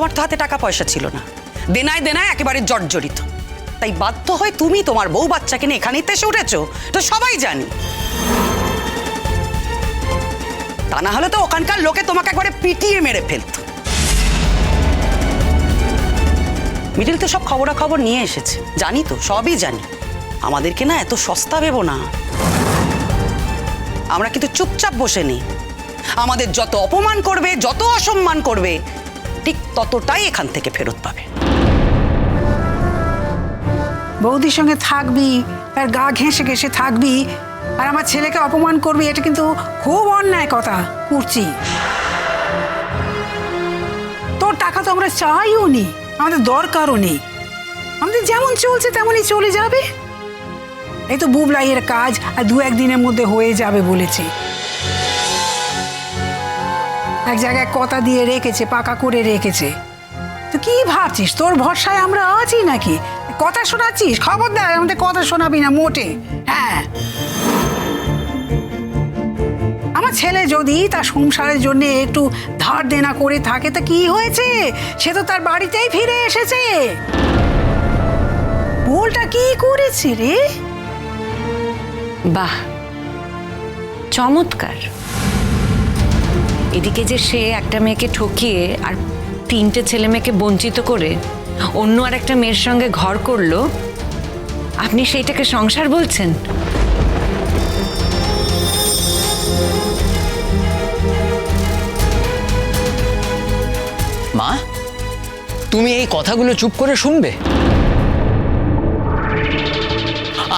তোমার তো হাতে টাকা পয়সা ছিল না। দেনায় দেনায় একেবারে জর্জরিত। তাই বাধ্য হয়ে তুমি তোমার বউ বাচ্চাকে নিয়ে এখানেই তো এসে উঠেছো, তো সবাই জানি। তা না হলে তো ওখানকার লোকে তোমাকে একবারে পিটিয়ে মেরে ফেলতো। মিডিল তো সব খবরাখবর নিয়ে এসেছে, জানি তো, সবই জানি। আমাদেরকে না এত সস্তা ভেবো না। আমরা কিন্তু চুপচাপ বসে নেই। আমাদের যত অপমান করবে, যত অসম্মান করবে ঠিক ততটাই এখান থেকে ফেরত পাবে। বৌদির সঙ্গে থাকবি, তার গা ঘেঁষে ঘেঁষে থাকবি, আর আমার ছেলেকে অপমান করবি, এটা কিন্তু খুব অন্যায় কথা করছি তোর টাকা তো আমরা চাইও নি, আমাদের দরকারও নেই। আমাদের যেমন চলছে তেমনই চলে যাবে। এই তো বুবলাইয়ের কাজ আর দু একদিনের মধ্যে হয়ে যাবে বলেছে। এক জায়গায় কথা দিয়ে রেখেছে, পাকা করে রেখেছে। তো কি ভাবছিস? তোর ভরসায় আমরা আছি নাকি? কথা শোনাচ্ছিস? খবর খবরদার, আমাদের কথা শোনাবি না মোটে। হ্যাঁ। আমার ছেলে যদি তার সংসারের জন্য একটু ধার দেনা করে থাকে, তা কি হয়েছে? সে তো তার বাড়িতেই ফিরে এসেছে। ভুলটা কি করেছে রে? বাহ, চমৎকার। এদিকে যে সে একটা মেয়েকে ঠকিয়ে আর তিনটে ছেলে মেয়েকে বঞ্চিত করে অন্য আর একটা মেয়ের সঙ্গে ঘর করল, আপনি সেইটাকে সংসার বলছেন? মা, তুমি এই কথাগুলো চুপ করে শুনবে?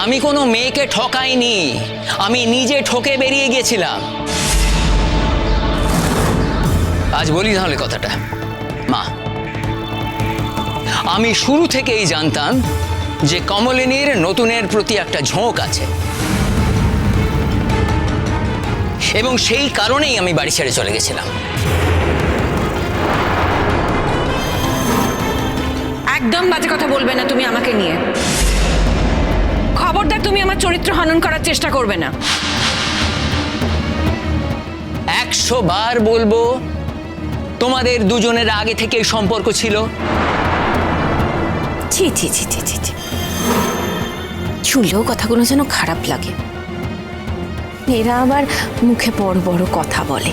আমি কোনো মেয়েকে ঠকাইনি, আমি নিজে ঠকে বেরিয়ে গেছিলাম। আজ বলি তাহলে কথাটা। মা আমি শুরু থেকেই জানতাম যে কমলিনীর নতুনের প্রতি একটা ঝোঁক আছে। এবং সেই কারণেই আমি বাড়ি ছেড়ে চলে গেছিলাম। একদম বাজে কথা বলবে না তুমি আমাকে নিয়ে। খবরদার তুমি আমার চরিত্র হনন করার চেষ্টা করবে না। একশো বার বলব তোমাদের দুজনের আগে থেকে সম্পর্ক ছিল? শুনলেও কথাগুলো যেন খারাপ লাগে। এরা আবার মুখে বড় বড় কথা বলে।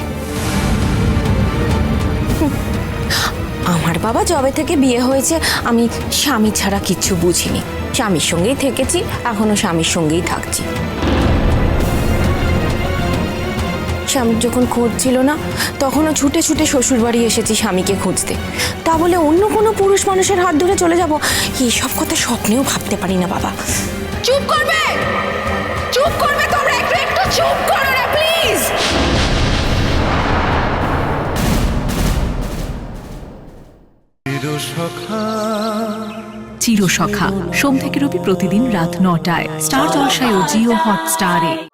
আমার বাবা জবে থেকে বিয়ে হয়েছে, আমি স্বামী ছাড়া কিচ্ছু বুঝিনি। স্বামীর সঙ্গেই থেকেছি, এখনও স্বামীর সঙ্গেই থাকছি। স্বামীর যখন খোঁজ ছিল না তখনও ছুটে ছুটে শ্বশুর বাড়ি এসেছি স্বামীকে খুঁজতে। তা বলে অন্য কোনো পুরুষ মানুষের হাত ধরে চলে যাব? এইসব কথা স্বপ্নেও ভাবতে পারি না বাবা। চুপ করবে! চুপ করবে তোমরা! একটু একটু চুপ করো না প্লিজ! চিরসখা। সোম থেকে রবি প্রতিদিন রাত নটায়। স্টার জলসায় ও জিও হটস্টারে।